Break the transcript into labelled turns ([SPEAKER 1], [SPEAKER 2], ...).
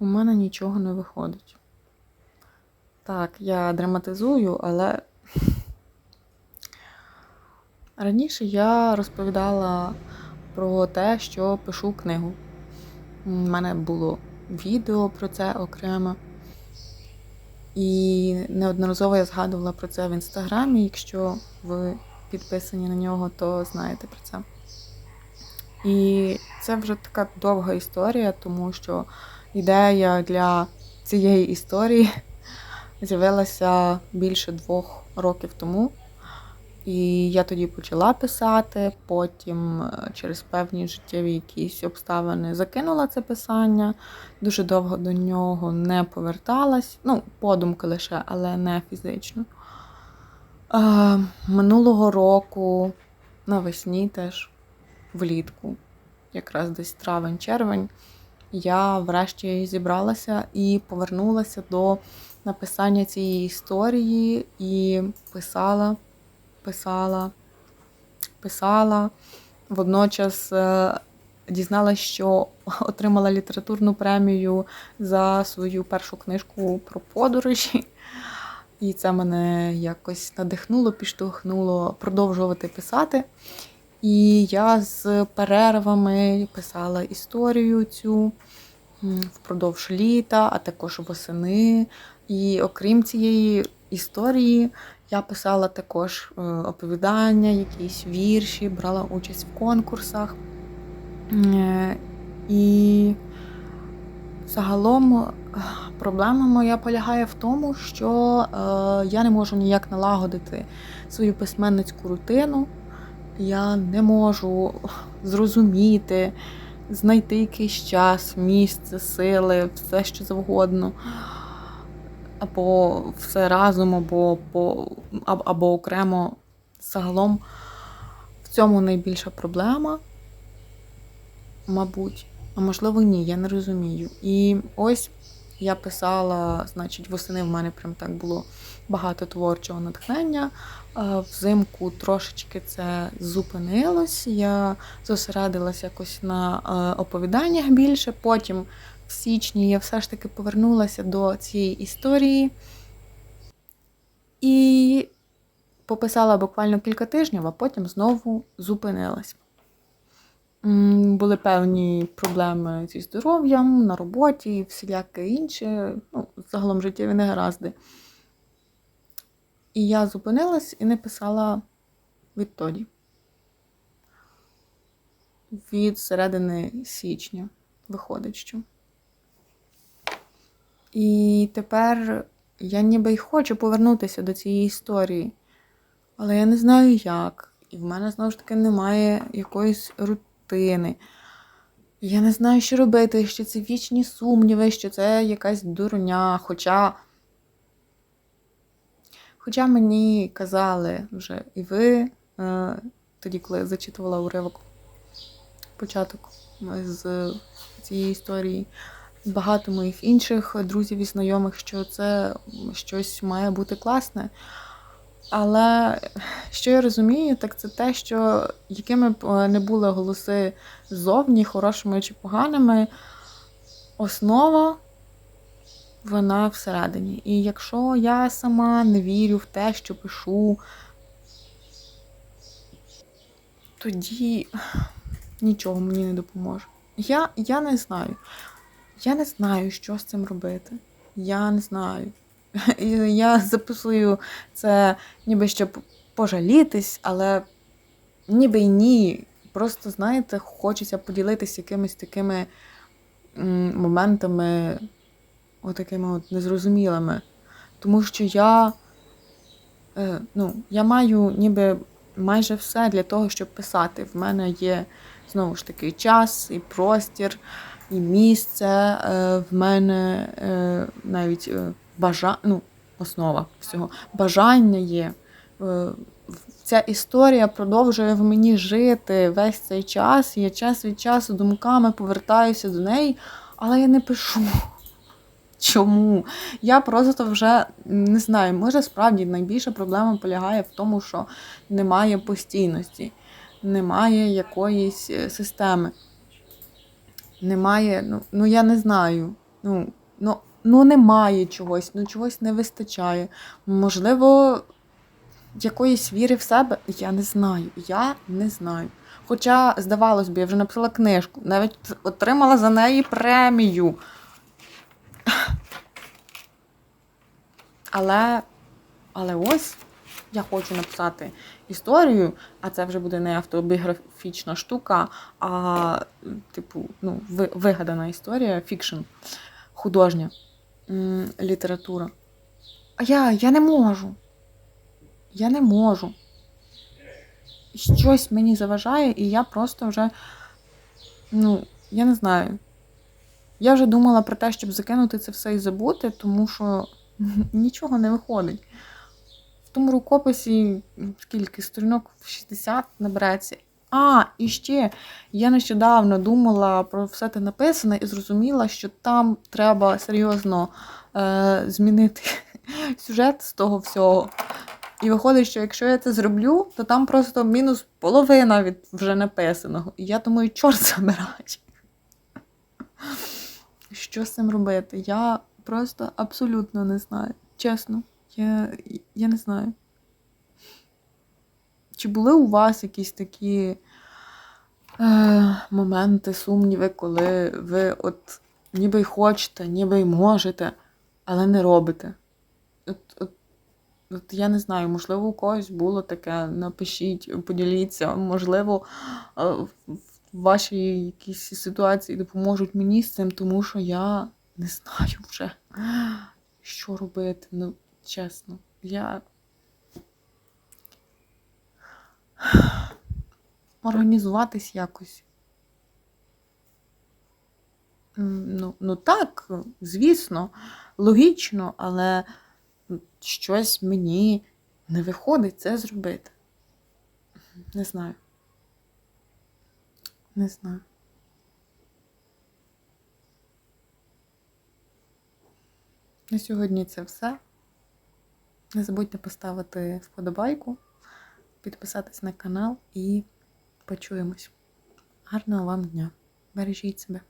[SPEAKER 1] у мене нічого не виходить. Так, я драматизую, але раніше я розповідала про те, що пишу книгу. У мене було відео про це окремо. І неодноразово я згадувала про це в інстаграмі. Якщо ви підписані на нього, то знаєте про це. І це вже така довга історія, тому що ідея для цієї історії з'явилася більше двох років тому. І я тоді почала писати, потім е, через певні життєві якісь обставини закинула це писання, дуже довго до нього не поверталась. Ну, подумки лише, але не фізично. Е, минулого року навесні теж влітку, якраз десь травень-червень, я врешті зібралася і повернулася до написання цієї історії і писала, писала, писала. Водночас е, дізналася, що отримала літературну премію за свою першу книжку про подорожі. І це мене якось надихнуло, підштовхнуло продовжувати писати. І я з перервами писала історію цю впродовж літа, а також восени. І окрім цієї історії, я писала також е, оповідання, якісь вірші, брала участь в конкурсах. Е, І загалом е, проблема моя полягає в тому, що я не можу ніяк налагодити свою письменницьку рутину. Я не можу зрозуміти, знайти якийсь час, місце, сили, все що завгодно. Або все разом, або, або, окремо. Загалом в цьому найбільша проблема, мабуть, а можливо, ні, я не розумію. І ось я писала, значить, восени в мене прям так було багато творчого натхнення. Е, Взимку трошечки це зупинилось. Я зосередилась якось на е, оповіданнях більше. Потім в січні я все ж таки повернулася до цієї історії і пописала буквально кілька тижнів, а потім знову зупинилась. Були певні проблеми зі здоров'ям на роботі і всіляке інше, ну, загалом життєві негаразди. І я зупинилась і не писала відтоді. Від середини січня виходить, що. І тепер я ніби й хочу повернутися до цієї історії, але я не знаю як. І в мене знову ж таки немає якоїсь рутини. Я не знаю, що робити, що це вічні сумніви, що це якась дурня. Хоча. Хоча мені казали вже і ви, е, тоді, коли я зачитувала уривок початок е, з цієї історії, багато моїх інших друзів і знайомих, що це щось має бути класне. Але що я розумію, так це те, що якими б е, не були голоси ззовні, хорошими чи поганими, основа вона всередині. І якщо я сама не вірю в те, що пишу, тоді нічого мені не допоможе. Я, Я не знаю. Я не знаю, що з цим робити. Я не знаю. Я записую це ніби щоб пожалітись, але ніби й ні. Просто, знаєте, хочеться поділитися якимись такими моментами, отакими от незрозумілими. Тому що я, е, ну, я маю ніби майже все для того, щоб писати. В мене є знову ж таки час і простір, і місце. Е, в мене е, навіть бажа... ну, основа всього. Бажання є. Е, Ця історія продовжує в мені жити весь цей час. Я час від часу думками повертаюся до неї, але я не пишу. Чому? Я просто вже не знаю, може справді найбільша проблема полягає в тому, що немає постійності, немає якоїсь е, системи. Немає, ну, ну я не знаю. Ну, ну, ну немає чогось, ну чогось не вистачає. Можливо, якоїсь віри в себе, я не знаю. Я не знаю. Хоча, здавалось би, я вже написала книжку, навіть отримала за неї премію. Але, але ось я хочу написати історію, а це вже буде не автобіографічна штука, а, типу, ну, вигадана історія, фікшн, художня література. А я, я не можу. Я не можу. Щось мені заважає, і я просто вже, ну, я не знаю. Я вже думала про те, щоб закинути це все і забути, тому що нічого не виходить. В тому рукописі скільки сторінок в 60 набереться. А, і ще я нещодавно думала про все те написане і зрозуміла, що там треба серйозно е, змінити сюжет з того всього. І виходить, що якщо я це зроблю, то там просто мінус половина від вже написаного. І я думаю, чорт забирай. Що з цим робити? Я просто абсолютно не знаю. Чесно, я, я не знаю. Чи були у вас якісь такі е, моменти, сумніви, коли ви от ніби й хочете, ніби й можете, але не робите? От, от, от я не знаю, можливо, у когось було таке, напишіть, поділіться, можливо, е, в вашій якійсь ситуації допоможуть мені з цим, тому що я не знаю вже, що робити. Ну, чесно, я. Організуватись якось. Ну, ну так, звісно, логічно, але щось мені не виходить це зробити. Не знаю. Не знаю. На сьогодні це все. Не забудьте поставити вподобайку, підписатись на канал і почуємось. Гарного вам дня! Бережіть себе!